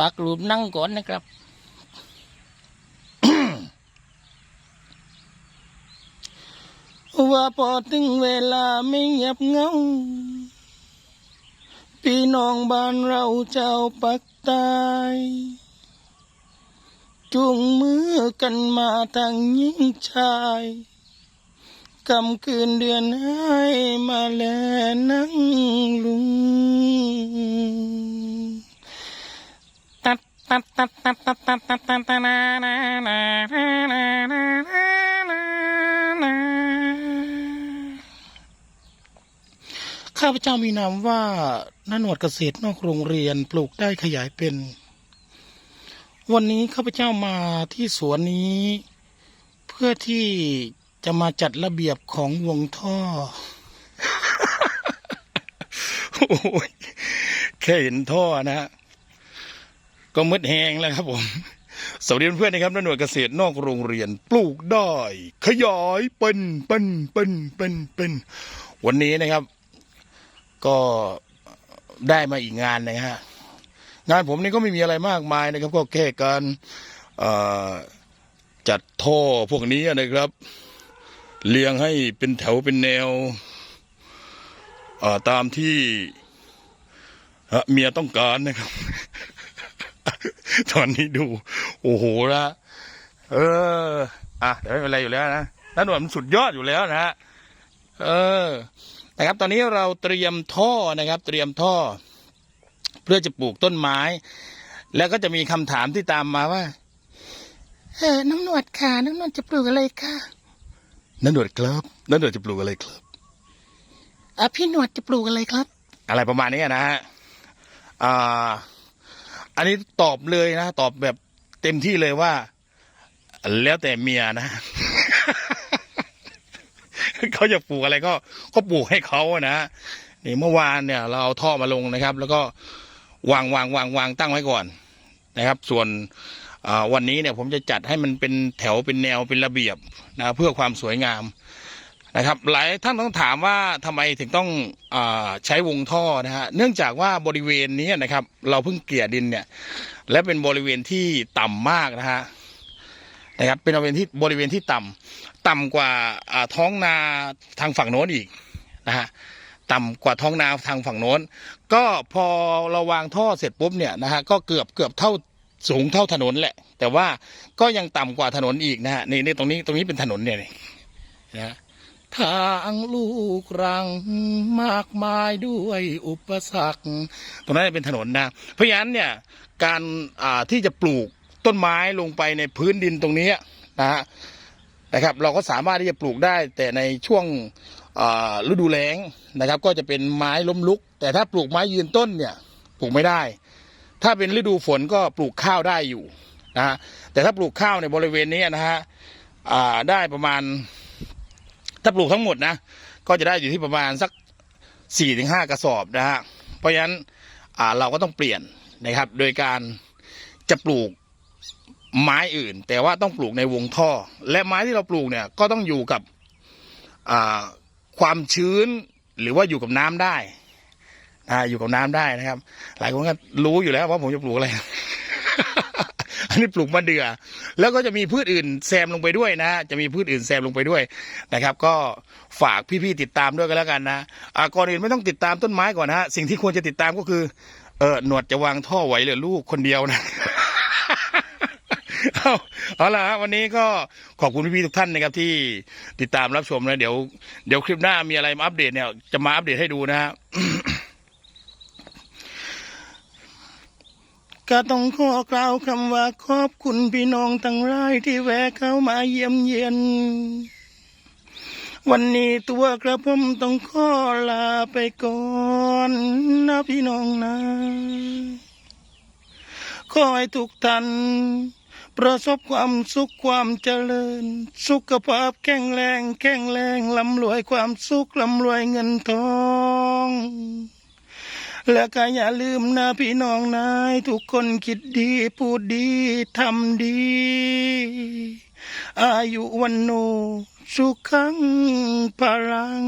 ปักรูปนั่งก่อนนะครับ ว่าพอถึงเวลาไม่เงียบเงาพี่น้องบ้านเราเจ้าปักตายจุงมือกันมาทางยิ่งชายกำคืนเดือนให้มาแลนั่งลุง ข้าพเจ้ามีนามว่านาหนวดเกษตรนอกโรงเรียนปลูกได้ขยายเป็น วันนี้ข้าพเจ้ามาที่สวนนี้ เพื่อที่จะมาจัดระเบียบของวงท่อโอ้ยแค่เห็นท่อนะฮะ ก็มืดแหงแล้วครับผม สวัสดีเพื่อนๆนะครับนหน่วยเกษตรนอกโรงเรียนปลูกได้ ขยายเป็นเป็นเป็นเป็นเป็นวันนี้นะครับ ก็ได้มาอีกงานนะฮะงานผมนี่ก็ไม่มีอะไรมากมายนะครับ ก็แค่การจัดท่อพวกนี้นะครับ เรียงให้เป็นแถวเป็นแนวตามที่เมียต้องการนะครับ ตอนนี้ดู โอ้โหละเออ อะเดี๋ยวไม่เป็นไรอยู่แล้วนะนั่นหนวดมันสุดยอดอยู่แล้วนะฮะเออนะครับ ตอนนี้เราเตรียมท่อนะครับ เตรียมท่อ เพื่อจะปลูกต้นไม้ แล้วก็จะมีคำถามที่ตามมาว่าเออน้องหนวดค่ะน้องหนวดจะปลูกอะไรคะนั่นหนวดครับนั่นหนวดจะปลูกอะไรครับอะพี่หนวดจะปลูกอะไรครับ อะไรประมาณนี้นะฮะอ่า อันนี้ตอบเลยนะ ตอบแบบเต็มที่เลยว่า แล้วแต่เมียนะเขาจะปลูกอะไรก็ก็ปลูกให้เขาอะนะนี่เมื่อวานเนี่ย เราเอาท่อมาลงนะครับ แล้วก็วางวางวางวางตั้งไว้ก่อนนะครับ ส่วนวันนี้เนี่ยผมจะจัดให้มันเป็นแถวเป็นแนวเป็นระเบียบนะเพื่อความสวยงาม นะครับหลายท่านต้องถามว่าทำไมถึงต้องอใช้วงท่อนะฮะเนื่องจากว่าบริเวณนี้นะครับ เราเพิ่งเกลี่ยดินเนี่ย และเป็นบริเวณที่ต่ำมากนะฮะนะครับ เป็นบริเวณที่บริเวณที่ต่ำต่ำกว่าท้องนาทางฝั่งโน้นอีกนะฮะต่ำกว่าท้องนาทางฝั่งโน้น ก็พอเราวางท่อเสร็จปุ๊บเนี่ยนะฮะก็เกือบเกือบเท่าสูงเท่าถนนแหละ แต่ว่าก็ยังต่ำกว่าถนนอีกนะฮะนี่นี่ตรงนี้ตรงนี้เป็นถนนเนี่ยนะ ทางลูกรังมากมายด้วยอุปสรรค ตรงนั้นเป็นถนนนะ เพราะฉะนั้นเนี่ยการที่จะปลูกต้นไม้ลงไปในพื้นดินตรงนี้นะฮะนะครับ เราก็สามารถที่จะปลูกได้ แต่ในช่วงฤดูแล้งนะครับ ก็จะเป็นไม้ล้มลุก แต่ถ้าปลูกไม้ยืนต้นเนี่ยปลูกไม่ได้ ถ้าเป็นฤดูฝนก็ปลูกข้าวได้อยู่นะฮะแต่ถ้าปลูกข้าวในบริเวณนี้นะฮะได้ประมาณ ถ้าปลูกทั้งหมดนะ ก็จะได้อยู่ที่ประมาณสักสี่ถึงห้ากระสอบนะฮะเพราะฉะนั้นเราก็ต้องเปลี่ยนนะครับ โดยการจะปลูกไม้อื่น แต่ว่าต้องปลูกในวงท่อ และไม้ที่เราปลูกเนี่ยก็ต้องอยู่กับความชื้นหรือว่าอยู่กับน้ำได้อ่าอยู่กับน้ำได้นะครับ หลายคนก็รู้อยู่แล้วว่าผมจะปลูกอะไร อันนี้ปลูกมะเดื่อแล้วก็จะมีพืชอื่นแซมลงไปด้วยนะจะมีพืชอื่นแซมลงไปด้วยนะครับ ก็ฝากพี่ๆติดตามด้วยกันแล้วกันนะอ่าก่อนอื่นไม่ต้องติดตามต้นไม้ก่อนนะฮะสิ่งที่ควรจะติดตามก็คือเออหนวดจะวางท่อไหวเหรือลูกคนเดียวนะเอาเอาละวันนี้ก็ขอบคุณพี่ๆทุกท่านนะครับที่ติดตามรับชมนะเดี๋ยว เดี๋ยวคลิปหน้ามีอะไรมาอัปเดตเนี่ยจะมาอัปเดตให้ดูนะฮะ ก็ต้องขอกล่าวคำว่าขอบคุณพี่น้องทั้งหลายที่แวะเข้ามาเยี่ยมเยียน วันนี้ตัวกระผมต้องขอลาไปก่อนนะพี่น้องนะขอให้ทุกท่านประสบความสุขความเจริญ สุขภาพแข็งแรง แข็งแรงลำรวยความสุขลำรวยเงินทอง และวก็อย่าลืมนะพี่น้องนาย ทุกคนคิดดีพูดดีทำดี อายุวันโนสุขังพลัง